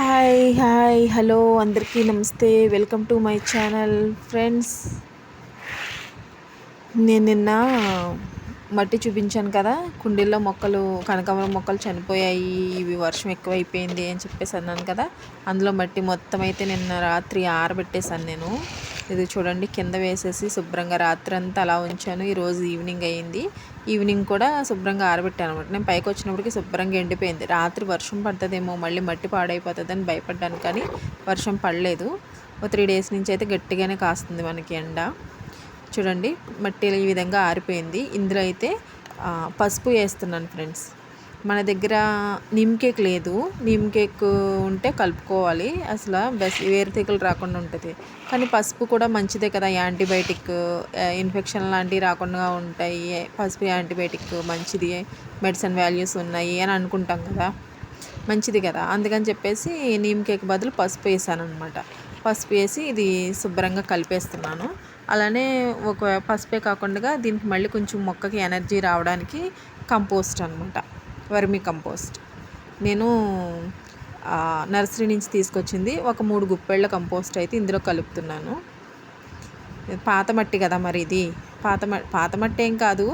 Hi hi hello అందరికీ నమస్తే. Welcome to my channel. Friends నేను నిన్న మట్టి చూపించాను కదా కుండీల్లో మొక్కలు కనకాంబరం మొక్కలు చనిపోయాయి ఇవి వర్షం ఎక్కువైపోయింది అని చెప్పేసి అన్నాను కదా అందులో మట్టి మొత్తం అయితే నిన్న రాత్రి ఆరబెట్టేశాను నేను. ఇది చూడండి కింద వేసేసి శుభ్రంగా రాత్రి అంతా అలా ఉంచాను. ఈరోజు ఈవినింగ్ అయ్యింది ఈవినింగ్ కూడా శుభ్రంగా ఆరబెట్టాను అనమాట నేను పైకి వచ్చినప్పటికి శుభ్రంగా ఎండిపోయింది. రాత్రి వర్షం పడుతుందేమో మళ్ళీ మట్టి పాడైపోతుందని భయపడ్డాను కానీ వర్షం పడలేదు. ఒక త్రీ డేస్ నుంచి అయితే గట్టిగానే కాస్తుంది మనకి ఎండ. చూడండి మట్టి ఈ విధంగా ఆరిపోయింది. ఇందులో అయితే పసుపు వేస్తున్నాను ఫ్రెండ్స్. మన దగ్గర నిమ్ కేక్ లేదు. నిమ్ కేక్ ఉంటే కలుపుకోవాలి. అసలు బెస్ వేరుతెగలు రాకుండా ఉంటుంది. కానీ పసుపు కూడా మంచిదే కదా. యాంటీబయాటిక్ ఇన్ఫెక్షన్ లాంటివి రాకుండా ఉంటాయి. పసుపు యాంటీబయాటిక్ మంచిది. మెడిసిన్ వాల్యూస్ ఉన్నాయి అని అనుకుంటాం కదా. మంచిది కదా. అందుకని చెప్పేసి నీమ్ కేక్ బదులు పసుపు వేసాను అనమాట పసుపు వేసి ఇది శుభ్రంగా కలిపేస్తున్నాను. అలానే ఒక పసుపే కాకుండా దీనికి మళ్ళీ కొంచెం మొక్కకి ఎనర్జీ రావడానికి కంపోస్ట్ అనమాట వర్మి కంపోస్ట్. నేను నర్సరీ నుంచి తీసుకొచ్చింది ఒక మూడు గుప్పెళ్ళ కంపోస్ట్ అయితే ఇందులో కలుపుతున్నాను. పాత మట్టి కదా మరి ఇది. పాత పాత మట్టి ఏం కాదు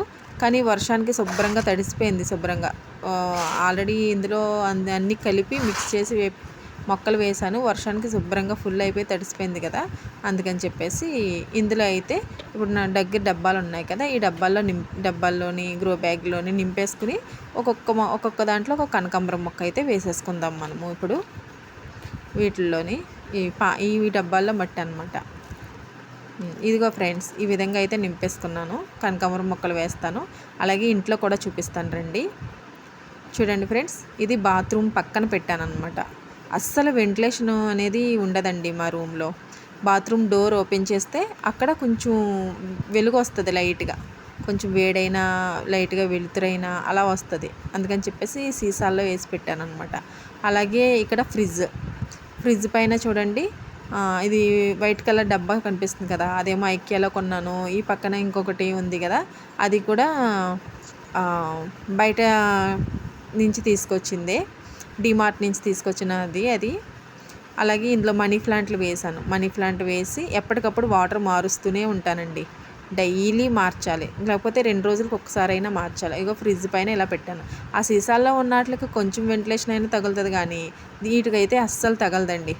కానీ వర్షానికి శుభ్రంగా తడిసిపోయింది శుభ్రంగా. ఆల్రెడీ ఇందులో అన్ని కలిపి మిక్స్ చేసి మొక్కలు వేసాను వర్షానికి శుభ్రంగా ఫుల్ అయిపోయి తడిసిపోయింది కదా. అందుకని చెప్పేసి ఇందులో అయితే ఇప్పుడు నా దగ్గర డబ్బాలు ఉన్నాయి కదా. ఈ డబ్బాల్లో నిం డబ్బాల్లోని గ్రో బ్యాగ్లోని నింపేసుకుని ఒక్కొక్క ఒక్కొక్క దాంట్లో ఒక కనకాంబరం మొక్క అయితే వేసేసుకుందాం మనము ఇప్పుడు. వీటిల్లోని ఈ పా ఈ డబ్బాల్లో మట్టి అనమాట ఇదిగో ఫ్రెండ్స్ ఈ విధంగా అయితే నింపేసుకున్నాను. కనకాంబరం మొక్కలు వేస్తాను. అలాగే ఇంట్లో కూడా చూపిస్తాను రండి. చూడండి ఫ్రెండ్స్ ఇది బాత్రూమ్ పక్కన పెట్టాను అనమాట అస్సలు వెంటిలేషన్ అనేది ఉండదండి మా రూమ్లో. బాత్రూమ్ డోర్ ఓపెన్ చేస్తే అక్కడ కొంచెం వెలుగు వస్తుంది లైట్గా. కొంచెం వేడైనా లైట్గా వెలుతురైనా అలా వస్తుంది. అందుకని చెప్పేసి సీసాల్లో వేసి పెట్టాను అనమాట అలాగే ఇక్కడ ఫ్రిడ్జ్ ఫ్రిడ్జ్ పైన చూడండి ఇది వైట్ కలర్ డబ్బా కనిపిస్తుంది కదా అదేమో ఐక్యాలో కొన్నాను. ఈ పక్కన ఇంకొకటి ఉంది కదా అది కూడా బయట నుంచి తీసుకొచ్చిందే. డిమార్ట్ నుంచి తీసుకొచ్చినది అది. అలాగే ఇందులో మనీ ప్లాంట్లు వేసాను మనీ ప్లాంట్ వేసి ఎప్పటికప్పుడు వాటర్ మారుస్తూనే ఉంటానండి. డైలీ మార్చాలి. లేకపోతే రెండు రోజులకు ఒకసారైనా మార్చాలి. ఇగో ఫ్రిడ్జ్ పైన ఇలా పెట్టాను. ఆ సీసాల్లో ఉన్నట్లకి కొంచెం వెంటిలేషన్ అయినా తగులుతుంది కానీ వీటికైతే అస్సలు తగలదండి.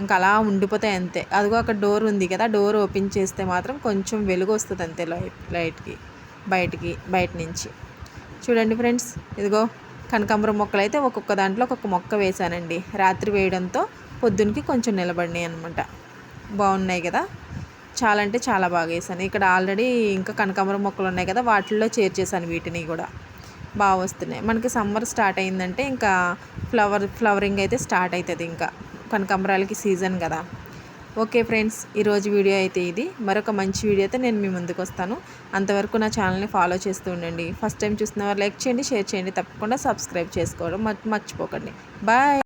ఇంకా అలా ఉండిపోతాయి అంతే. అదిగో అక్కడ డోర్ ఉంది కదా డోర్ ఓపెన్ చేస్తే మాత్రం కొంచెం వెలుగు వస్తుంది అంతే లైట్ లైట్కి బయటికి బయట నుంచి. చూడండి ఫ్రెండ్స్ ఇదిగో కనకాంబరం మొక్కలు అయితే ఒక్కొక్క దాంట్లో ఒక్కొక్క మొక్క వేశానండి. రాత్రి వేయడంతో పొద్దునకి కొంచెం నిలబడినాయి అనమాట బాగున్నాయి కదా? చాలా అంటే చాలా బాగా వేసాను ఇక్కడ ఆల్రెడీ ఇంకా కనకాంబరం మొక్కలు ఉన్నాయి కదా వాటిల్లో చేర్చేసాను వీటిని కూడా. బాగా వస్తున్నాయి. మనకి సమ్మర్ స్టార్ట్ అయిందంటే ఇంకా ఫ్లవర్ ఫ్లవరింగ్ అయితే స్టార్ట్ అవుతుంది ఇంకా. కనకాంబరాలకి సీజన్ కదా. ఓకే ఫ్రెండ్స్ ఈరోజు వీడియో అయితే ఇది. మరొక మంచి వీడియో అయితే నేను మీ ముందుకు వస్తాను. అంతవరకు నా ఛానల్ని ఫాలో చేస్తూ ఉండండి. ఫస్ట్ టైం చూసిన వారు లైక్ చేయండి షేర్ చేయండి. తప్పకుండా సబ్స్క్రైబ్ చేసుకోవడం మర్చిపోకండి. బాయ్!